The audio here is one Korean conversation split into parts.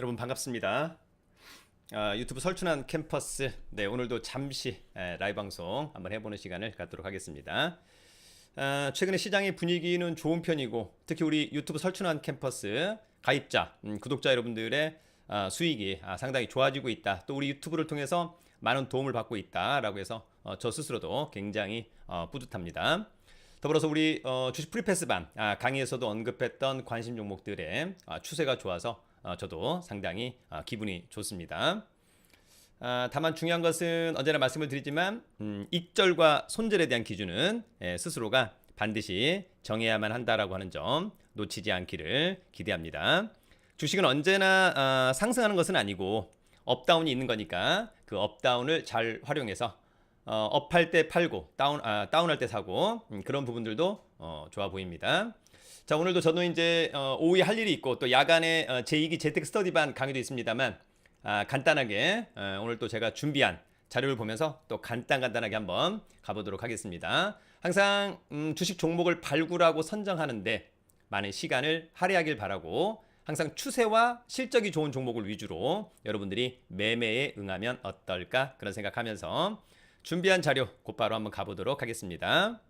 여러분 반갑습니다. 아, 유튜브 설춘한 캠퍼스 네 오늘도 잠시 에, 라이브 방송 한번 해보는 시간을 갖도록 하겠습니다. 아, 최근에 시장의 분위기는 좋은 편이고 특히 우리 유튜브 설춘한 캠퍼스 가입자 음, 구독자 여러분들의 아, 수익이 아, 상당히 좋아지고 있다. 또 우리 유튜브를 통해서 많은 도움을 받고 있다라고 해서 어, 저 스스로도 굉장히 어, 뿌듯합니다. 더불어서 우리 어, 주식 프리패스반 아, 강의에서도 언급했던 관심 종목들의 아, 추세가 좋아서 어, 저도 상당히 아, 기분이 좋습니다. 아, 다만 중요한 것은 언제나 말씀을 드리지만 음, 익절과 손절에 대한 기준은 예, 스스로가 반드시 정해야만 한다라고 하는 점 놓치지 않기를 기대합니다. 주식은 언제나 아, 상승하는 것은 아니고 업다운이 있는 거니까 그 업다운을 잘 활용해서 어, 업할 때 팔고 다운 아, 다운할 때 사고 음, 그런 부분들도 어, 좋아 보입니다. 자 오늘도 저는 이제 어, 오후에 할 일이 있고 또 야간에 어, 제2기 재택 스터디반 강의도 있습니다만 아, 간단하게 어, 오늘 또 제가 준비한 자료를 보면서 또 간단 간단하게 한번 가보도록 하겠습니다. 항상 음, 주식 종목을 발굴하고 선정하는데 많은 시간을 할애하길 바라고 항상 추세와 실적이 좋은 종목을 위주로 여러분들이 매매에 응하면 어떨까 그런 생각하면서 준비한 자료 곧바로 한번 가보도록 하겠습니다.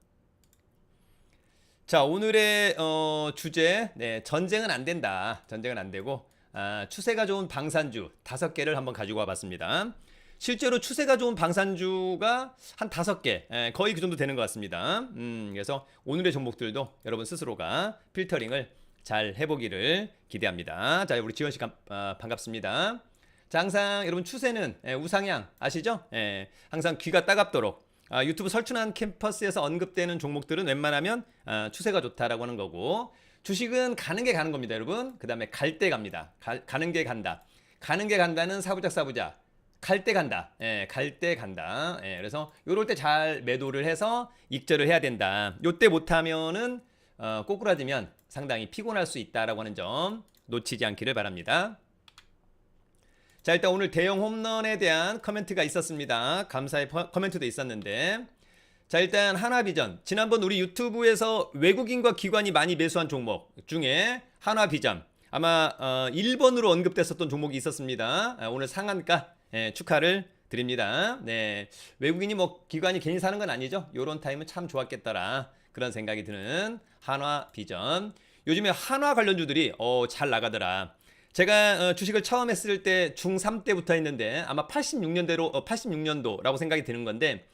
자 오늘의 어, 주제 네, 전쟁은 안 된다. 전쟁은 안 되고 아, 추세가 좋은 방산주 다섯 개를 한번 가지고 와봤습니다. 실제로 추세가 좋은 방산주가 한 다섯 개, 예, 거의 그 정도 되는 것 같습니다. 음, 그래서 오늘의 종목들도 여러분 스스로가 필터링을 잘 해보기를 기대합니다. 자, 우리 지원 씨 감- 아, 반갑습니다. 자, 항상 여러분 추세는 예, 우상향 아시죠? 예, 항상 귀가 따갑도록 아, 유튜브 설춘한 캠퍼스에서 언급되는 종목들은 웬만하면 아, 추세가 좋다라고 하는 거고 주식은 가는 게 가는 겁니다, 여러분. 그 다음에 갈 때 갑니다. 가, 가는 게 간다. 가는 게 간다는 사부작 사부작. 갈 때 간다. 예, 갈 때 간다. 예, 그래서 요럴 때 잘 매도를 해서 익절을 해야 된다. 요때 못하면은 어, 꼬꾸라지면 상당히 피곤할 수 있다라고 하는 점 놓치지 않기를 바랍니다. 자, 일단 오늘 대형 홈런에 대한 커멘트가 있었습니다. 감사의 퍼- 커멘트도 있었는데. 자, 일단 하나비전. 지난번 우리 유튜브에서 외국인과 기관이 많이 매수한 종목 중에 하나비전. 아마 어, 1번으로 언급됐었던 종목이 있었습니다. 아, 오늘 상한가 예, 축하를 드립니다. 네. 외국인이 뭐 기관이 괜히 사는 건 아니죠. 요런 타임은 참 좋았겠더라. 그런 생각이 드는 한화비전. 요즘에 한화 관련주들이 어, 잘 나가더라. 제가 어, 주식을 처음 했을 때 중3 때부터 했는데 아마 86년대로 어, 86년도라고 생각이 드는 건데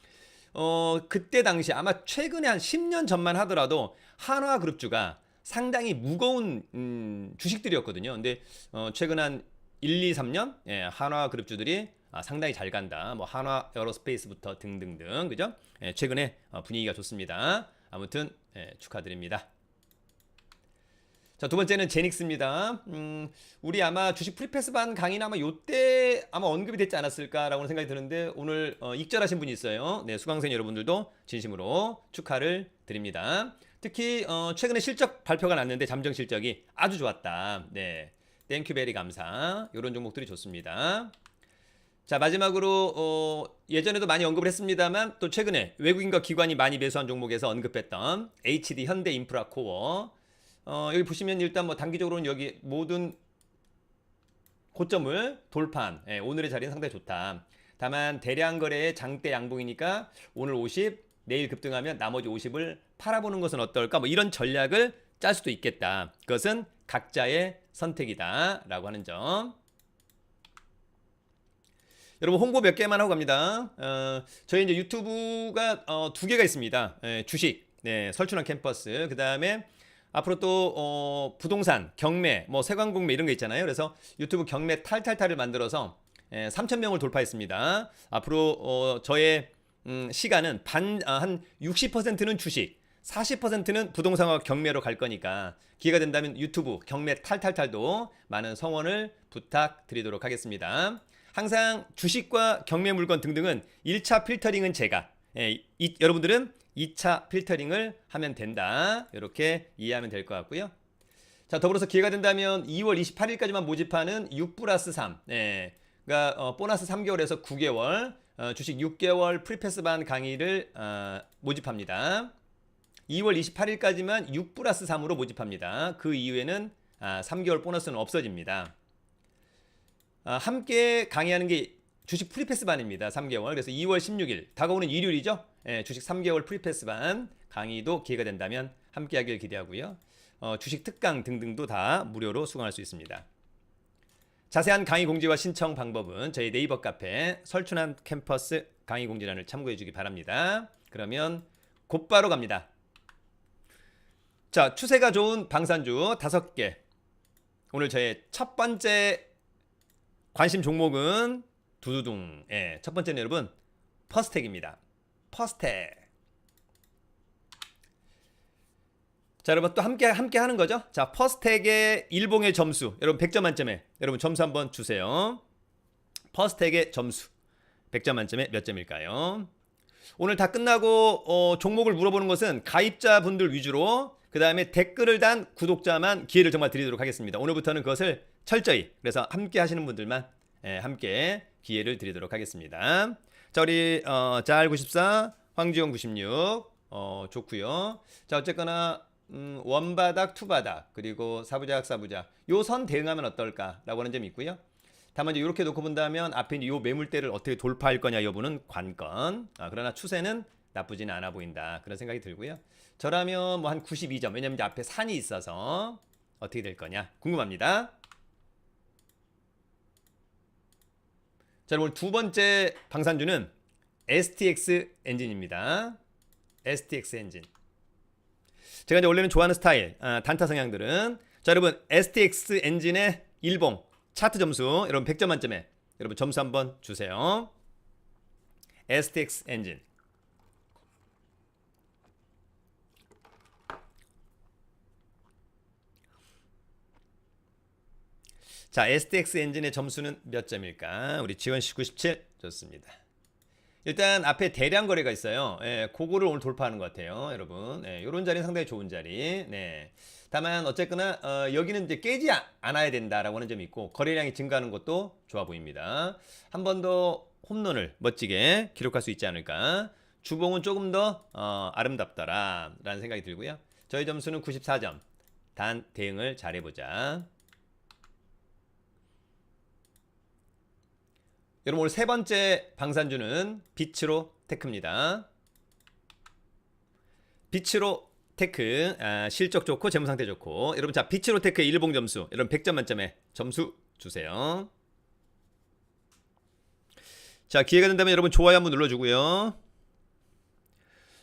어 그때 당시 아마 최근에 한 10년 전만 하더라도 한화 그룹주가 상당히 무거운 음, 주식들이었거든요. 근데 어 최근 한 1, 2, 3년 예, 한화 그룹주들이 아, 상당히 잘 간다. 뭐 한화 에어로스페이스부터 등등등 그죠? 예, 최근에 어, 분위기가 좋습니다. 아무튼 예, 축하드립니다. 자, 두 번째는 제닉스입니다. 음, 우리 아마 주식 프리패스반 강의는 아마 요때 아마 언급이 됐지 않았을까라고 생각이 드는데 오늘 어, 익절하신 분이 있어요. 네, 수강생 여러분들도 진심으로 축하를 드립니다. 특히 어, 최근에 실적 발표가 났는데 잠정 실적이 아주 좋았다. 네. 땡큐 베리 감사. 이런 종목들이 좋습니다. 자 마지막으로 어, 예전에도 많이 언급을 했습니다만 또 최근에 외국인과 기관이 많이 매수한 종목에서 언급했던 HD 현대 인프라 코어 어, 여기 보시면 일단 뭐 단기적으로는 여기 모든 고점을 돌파한 예, 오늘의 자리는 상당히 좋다. 다만 대량 거래의 장대 양봉이니까 오늘 50 내일 급등하면 나머지 50을 팔아보는 것은 어떨까 뭐 이런 전략을 짤 수도 있겠다. 그것은 각자의 선택이다 라고 하는 점. 여러분 홍보 몇 개만 하고 갑니다. 어, 저희 이제 유튜브가 어, 두 개가 있습니다. 예, 주식, 네, 설춘한 캠퍼스. 그 다음에 앞으로 또 어, 부동산, 경매, 뭐 세관공매 이런 거 있잖아요. 그래서 유튜브 경매 탈탈탈을 만들어서 예, 3천 명을 돌파했습니다. 앞으로 어, 저의 음, 시간은 반한 60%는 주식, 40%는 부동산과 경매로 갈 거니까 기회가 된다면 유튜브 경매 탈탈탈도 많은 성원을 부탁드리도록 하겠습니다. 항상 주식과 경매 물건 등등은 1차 필터링은 제가 예, 이, 여러분들은 2차 필터링을 하면 된다. 이렇게 이해하면 될 것 같고요. 자, 더불어서 기회가 된다면 2월 28일까지만 모집하는 6 플러스 3. 네. 그러니까 어, 보너스 3개월에서 9개월, 어, 주식 6개월 프리패스 반 강의를 어, 모집합니다. 2월 28일까지만 6 플러스 3으로 모집합니다. 그 이후에는 아, 3개월 보너스는 없어집니다. 아, 함께 강의하는 게 주식 프리패스반입니다. 3개월. 그래서 2월 16일 다가오는 일요일이죠. 예, 주식 3개월 프리패스반 강의도 기회가 된다면 함께 하길 기대하고요. 어, 주식 특강 등등도 다 무료로 수강할 수 있습니다. 자세한 강의 공지와 신청 방법은 저희 네이버 카페 설춘한 캠퍼스 강의 공지란을 참고해 주기 바랍니다. 그러면 곧바로 갑니다. 자, 추세가 좋은 방산주 다섯 개. 오늘 저의 첫 번째 관심 종목은 두두둥. 예, 첫 번째는 여러분 퍼스텍입니다. 퍼스텍. 자, 여러분 또 함께 함께 하는 거죠? 자, 퍼스텍의 일봉의 점수. 여러분 100점 만점에 여러분 점수 한번 주세요. 퍼스텍의 점수. 100점 만점에 몇 점일까요? 오늘 다 끝나고 어, 종목을 물어보는 것은 가입자분들 위주로 그 다음에 댓글을 단 구독자만 기회를 정말 드리도록 하겠습니다. 오늘부터는 그것을 철저히 그래서 함께 하시는 분들만 예, 함께 기회를 드리도록 하겠습니다. 자 우리 어, 짤94 황지영 96 어, 좋고요. 자 어쨌거나 음, 원바닥 투바닥 그리고 사부작 사부작 요 선 대응하면 어떨까라고 하는 점이 있고요. 다만 이제 이렇게 놓고 본다면 앞에 이 매물대를 어떻게 돌파할 거냐 여부는 관건. 아, 그러나 추세는 나쁘지는 않아 보인다. 그런 생각이 들고요. 저라면 뭐 한 92점. 왜냐면 이제 앞에 산이 있어서 어떻게 될 거냐 궁금합니다. 자, 오늘 두 번째 방산주는 STX 엔진입니다. STX 엔진. 제가 이제 원래는 좋아하는 스타일, 아, 단타 성향들은 자, 여러분 STX 엔진의 일봉 차트 점수 여러분 100점 만점에 여러분 점수 한번 주세요. STX 엔진. 자, STX 엔진의 점수는 몇 점일까? 우리 지원 씨 97. 좋습니다. 일단 앞에 대량 거래가 있어요. 예, 그거를 오늘 돌파하는 것 같아요, 여러분. 예, 이런 자리는 상당히 좋은 자리. 네. 다만 어쨌거나 어, 여기는 이제 깨지 아- 않아야 된다라고 하는 점이 있고 거래량이 증가하는 것도 좋아 보입니다. 한 번 더 홈런을 멋지게 기록할 수 있지 않을까. 주봉은 조금 더 어, 아름답더라라는 생각이 들고요. 저희 점수는 94점. 단 대응을 잘해 보자. 여러분 오늘 세 번째 방산주는 빛으로 테크입니다. 빛으로 테크 아, 실적 좋고 재무 상태 좋고 여러분 자 빛으로 테크 일봉 점수 여러분 100점 만점에 점수 주세요. 자 기회가 된다면 여러분 좋아요 한번 눌러주고요.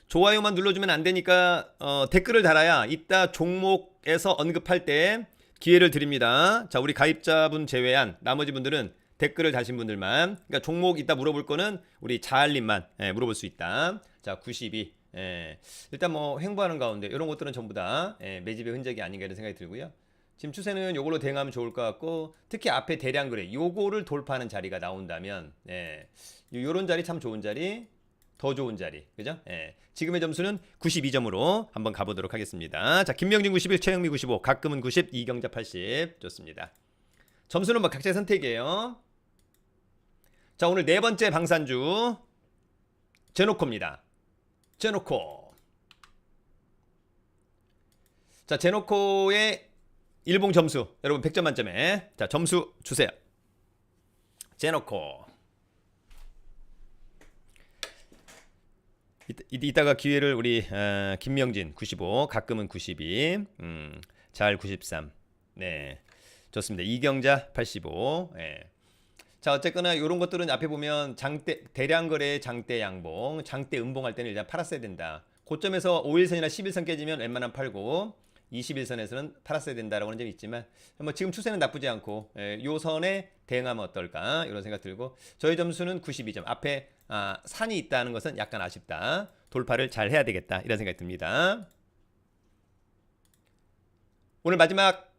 좋아요만 눌러주면 안 되니까 어, 댓글을 달아야 이따 종목에서 언급할 때 기회를 드립니다. 자 우리 가입자분 제외한 나머지 분들은 댓글을 다신 분들만 그러니까 종목 이따 물어볼 거는 우리 자알님만 예, 물어볼 수 있다. 자 92. 예, 일단 뭐 횡보하는 가운데 이런 것들은 전부 다 예, 매집의 흔적이 아닌가 이런 생각이 들고요. 지금 추세는 요걸로 대응하면 좋을 것 같고 특히 앞에 대량 거래 요거를 돌파하는 자리가 나온다면 예, 요- 요런 자리 참 좋은 자리 더 좋은 자리 그죠? 예, 지금의 점수는 92점으로 한번 가보도록 하겠습니다. 자 김명진 91, 최영미 95, 가끔은 90, 이경자 80 좋습니다. 점수는 뭐 각자의 선택이에요. 자 오늘 네 번째 방산주 제노코입니다. 제노코. 자 제노코의 일봉 점수 여러분 100점 만점에 자 점수 주세요. 제노코. 이따, 이따가 기회를 우리 어, 김명진 95 가끔은 92 음, 잘 93. 네. 좋습니다. 이경자 85. 예. 자 어쨌거나 이런 것들은 앞에 보면 장대 대량 거래 장대 양봉 장대 음봉할 때는 일단 팔았어야 된다. 고점에서 5일선이나 10일선 깨지면 웬만하면 팔고 21선에서는 팔았어야 된다라고 하는 점이 있지만 뭐 지금 추세는 나쁘지 않고 예, 요 선에 대응하면 어떨까 이런 생각 들고 저희 점수는 92점. 앞에 아, 산이 있다는 것은 약간 아쉽다. 돌파를 잘 해야 되겠다. 이런 생각이 듭니다. 오늘 마지막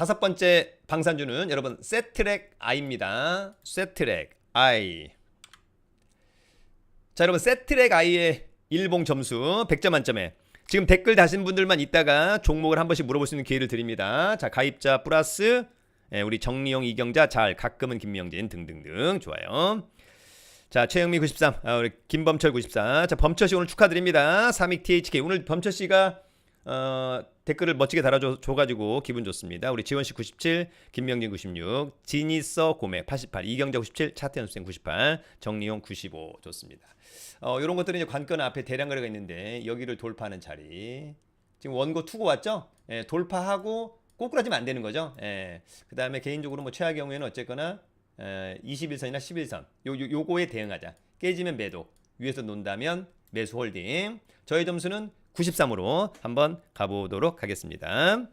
다섯 번째 방산주는 여러분 세트랙 I입니다. 세트랙 I. 자, 여러분 세트랙 I의 일봉 점수 100점 만점에 지금 댓글 다신 분들만 있다가 종목을 한 번씩 물어볼 수 있는 기회를 드립니다. 자, 가입자 플러스 예, 우리 정리용 이경자 잘 가끔은 김명진 등등등 좋아요. 자, 최영미 93, 아, 우리 김범철 94. 자, 범철 씨 오늘 축하드립니다. 삼익 THK 오늘 범철 씨가 어, 댓글을 멋지게 달아줘 가지고 기분 좋습니다. 우리 지원 씨 97, 김명진 96, 지니서 고맥 88, 이경자 97, 차태 연수생 98, 정리용 95 좋습니다. 어, 이런 것들은 이제 관건 앞에 대량 거래가 있는데 여기를 돌파하는 자리. 지금 원고 투고 왔죠? 예, 돌파하고 꼬꾸라지면 안 되는 거죠. 예. 그 다음에 개인적으로 뭐 최악의 경우에는 어쨌거나 에, 21선이나 11선 요, 요 요거에 대응하자. 깨지면 매도. 위에서 논다면 매수 홀딩. 저의 점수는 93으로 한번 가보도록 하겠습니다.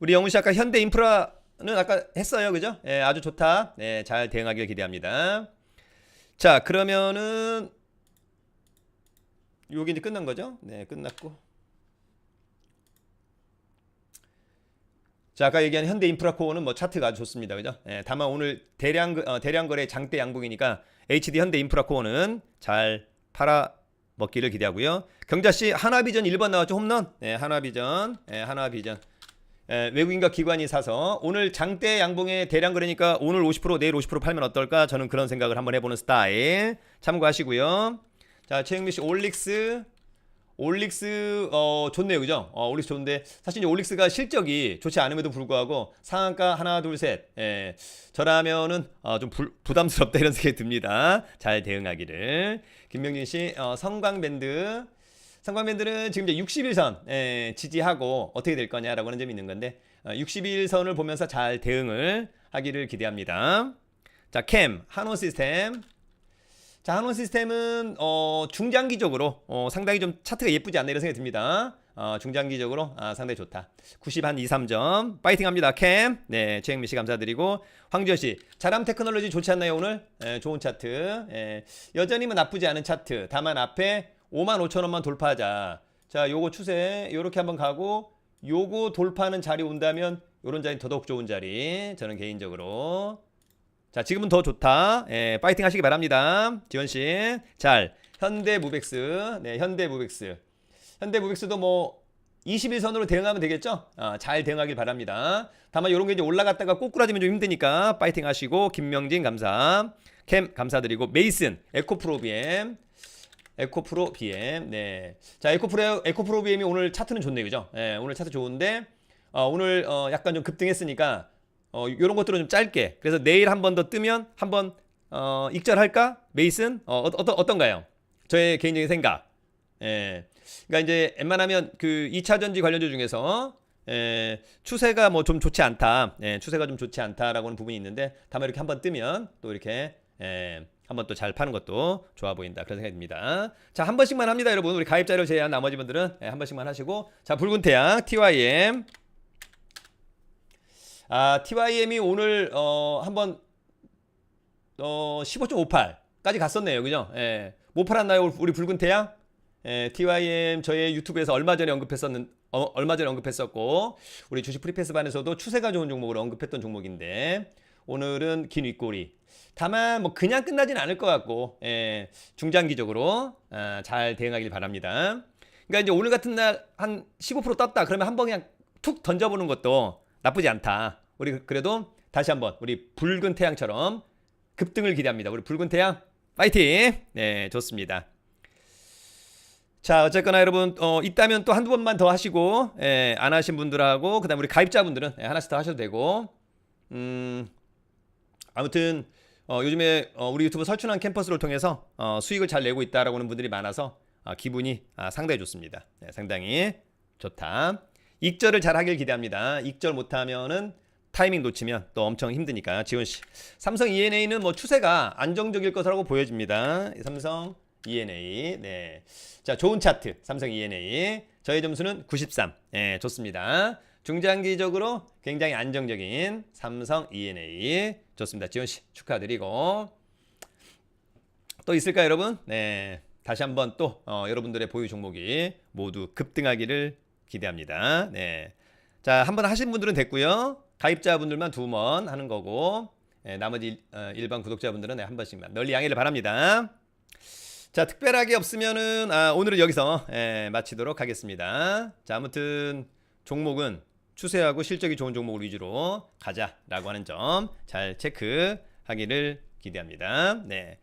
우리 영훈 씨 아까 현대 인프라는 아까 했어요, 그죠? 예, 아주 좋다. 네, 잘 대응하길 기대합니다. 자, 그러면은 요게 이제 끝난 거죠? 네, 끝났고. 자, 아까 얘기한 현대 인프라 코어는 뭐 차트가 아주 좋습니다. 그죠? 예, 다만 오늘 대량, 어, 대량 거래 장대 양봉이니까 HD 현대 인프라 코어는 잘 팔아 먹기를 기대하고요. 경자 씨 하나비전 1번 나왔죠? 홈런? 예, 하나비전. 예, 하나비전. 예, 외국인과 기관이 사서 오늘 장대 양봉에 대량 거래니까 오늘 50% 내일 50% 팔면 어떨까? 저는 그런 생각을 한번 해보는 스타일 참고하시고요. 자 최영미 씨 올릭스 올릭스 어 좋네요. 그죠? 어 올릭스 좋은데 사실 이제 올릭스가 실적이 좋지 않음에도 불구하고 상한가 하나 둘셋 예, 저라면은 어, 좀 불- 부담스럽다 이런 생각이 듭니다. 잘 대응하기를. 김명진 씨 어, 성광밴드. 성광밴드는 지금 이제 61선 예, 지지하고 어떻게 될 거냐라고 하는 점이 있는 건데 어, 61선을 보면서 잘 대응을 하기를 기대합니다. 자캠 한호 시스템 자, 한원 시스템은 어, 중장기적으로 어, 상당히 좀 차트가 예쁘지 않나 이런 생각이 듭니다. 어, 중장기적으로 아, 상당히 좋다. 90 한 2, 3점. 파이팅 합니다. 캠. 네, 최영미 씨 감사드리고 황지현 씨. 자람 테크놀로지 좋지 않나요, 오늘? 예, 좋은 차트. 예, 여전히 뭐 나쁘지 않은 차트. 다만 앞에 5만 5천 원만 돌파하자. 자, 요거 추세 요렇게 한번 가고 요거 돌파하는 자리 온다면 요런 자리 더더욱 좋은 자리. 저는 개인적으로 자, 지금은 더 좋다. 예, 파이팅 하시기 바랍니다. 지원 씨. 잘. 현대 무백스. 네, 현대 무백스. 현대 무백스도 뭐 21선으로 대응하면 되겠죠? 아, 잘 대응하길 바랍니다. 다만 이런 게 이제 올라갔다가 꼬꾸라지면 좀 힘드니까 파이팅 하시고 김명진 감사. 캠 감사드리고 메이슨 에코프로 BM 에코프로 BM 네. 자, 에코프로 에코프로 BM이 오늘 차트는 좋네요. 그죠? 예, 오늘 차트 좋은데 어, 오늘 어, 약간 좀 급등했으니까 어, 이런 것들은 좀 짧게. 그래서 내일 한 번 더 뜨면 한번 어, 익절할까? 메이슨? 어, 어, 어떤 어떤가요? 저의 개인적인 생각. 예. 그러니까 이제 웬만하면 그 2차 전지 관련주 중에서 예, 추세가 뭐 좀 좋지 않다. 예, 추세가 좀 좋지 않다라고 하는 부분이 있는데 다만 이렇게 한번 뜨면 또 이렇게 예, 한번 또 잘 파는 것도 좋아 보인다. 그런 생각이 듭니다. 자, 한 번씩만 합니다, 여러분. 우리 가입자를 제외한 나머지 분들은 예, 한 번씩만 하시고 자, 붉은 태양 TYM 아, TYM이 오늘 어 한번 어 15.58까지 갔었네요. 그죠? 예. 못 팔았나요? 우리 붉은 태양? 예, TYM 저의 유튜브에서 얼마 전에 언급했었는 어, 얼마 전에 언급했었고 우리 주식 프리패스반에서도 추세가 좋은 종목으로 언급했던 종목인데 오늘은 긴 윗꼬리. 다만 뭐 그냥 끝나진 않을 것 같고 예, 중장기적으로 아, 잘 대응하길 바랍니다. 그러니까 이제 오늘 같은 날 한 15% 떴다 그러면 한번 그냥 툭 던져보는 것도 나쁘지 않다. 우리 그래도 다시 한번 우리 붉은 태양처럼 급등을 기대합니다. 우리 붉은 태양 파이팅. 네, 좋습니다. 자, 어쨌거나 여러분 어, 있다면 또 한두 번만 더 하시고 예, 안 하신 분들하고 그 다음 우리 가입자분들은 예, 하나씩 더 하셔도 되고 음 아무튼 어, 요즘에 어, 우리 유튜브 설춘한 캠퍼스를 통해서 어, 수익을 잘 내고 있다라고 하는 분들이 많아서 아, 기분이 아, 상당히 좋습니다. 네, 상당히 좋다. 익절을 잘 하길 기대합니다. 익절 못하면은 타이밍 놓치면 또 엄청 힘드니까 지원 씨. 삼성 ENA는 뭐 추세가 안정적일 것이라고 보여집니다. 삼성 ENA. 네. 자, 좋은 차트. 삼성 ENA. 저의 점수는 93. 예, 좋습니다. 중장기적으로 굉장히 안정적인 삼성 ENA. 좋습니다. 지원 씨 축하드리고. 또 있을까요, 여러분? 네. 다시 한번 또 어, 여러분들의 보유 종목이 모두 급등하기를 기대합니다. 네. 자, 한 번 하신 분들은 됐고요. 가입자분들만 두 번 하는 거고 예, 나머지 일, 어, 일반 구독자분들은 네, 한 번씩만 널리 양해를 바랍니다. 자, 특별하게 없으면은 아, 오늘은 여기서 예, 마치도록 하겠습니다. 자, 아무튼 종목은 추세하고 실적이 좋은 종목을 위주로 가자라고 하는 점 잘 체크하기를 기대합니다. 네.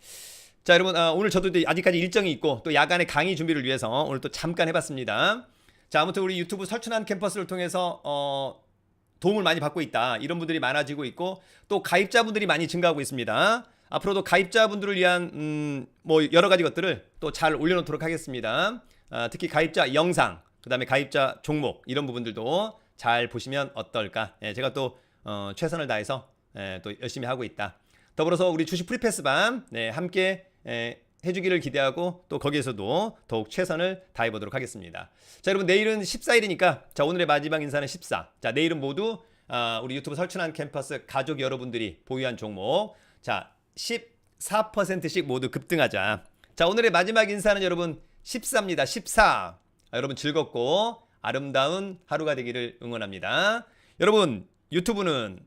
자, 여러분 아, 오늘 저도 아직까지 일정이 있고 또 야간에 강의 준비를 위해서 오늘 또 잠깐 해봤습니다. 자, 아무튼 우리 유튜브 설춘한 캠퍼스를 통해서 어 도움을 많이 받고 있다. 이런 분들이 많아지고 있고 또 가입자분들이 많이 증가하고 있습니다. 앞으로도 가입자분들을 위한 음, 뭐 여러 가지 것들을 또 잘 올려놓도록 하겠습니다. 아, 특히 가입자 영상, 그 다음에 가입자 종목 이런 부분들도 잘 보시면 어떨까? 예, 제가 또 어, 최선을 다해서 예, 또 열심히 하고 있다. 더불어서 우리 주식 프리패스반 네, 함께 예, 해주기를 기대하고 또 거기에서도 더욱 최선을 다해 보도록 하겠습니다. 자 여러분 내일은 14일이니까 자 오늘의 마지막 인사는 14. 자 내일은 모두 아, 우리 유튜브 설춘한 캠퍼스 가족 여러분들이 보유한 종목 자 14%씩 모두 급등하자. 자 오늘의 마지막 인사는 여러분 14입니다. 14. 아, 여러분 즐겁고 아름다운 하루가 되기를 응원합니다. 여러분 유튜브는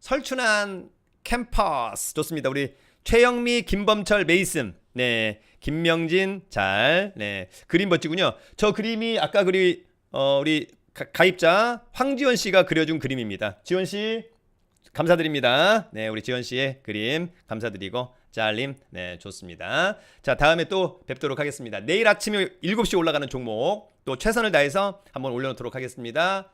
설춘한 캠퍼스 좋습니다. 우리 최영미, 김범철, 메이슨, 네, 김명진 잘, 네, 그림 멋지군요. 저 그림이 아까 그리 어, 우리 가, 가입자 황지원 씨가 그려준 그림입니다. 지원 씨 감사드립니다. 네, 우리 지원 씨의 그림 감사드리고 잘림 네 좋습니다. 자 다음에 또 뵙도록 하겠습니다. 내일 아침에 7시 올라가는 종목 또 최선을 다해서 한번 올려놓도록 하겠습니다.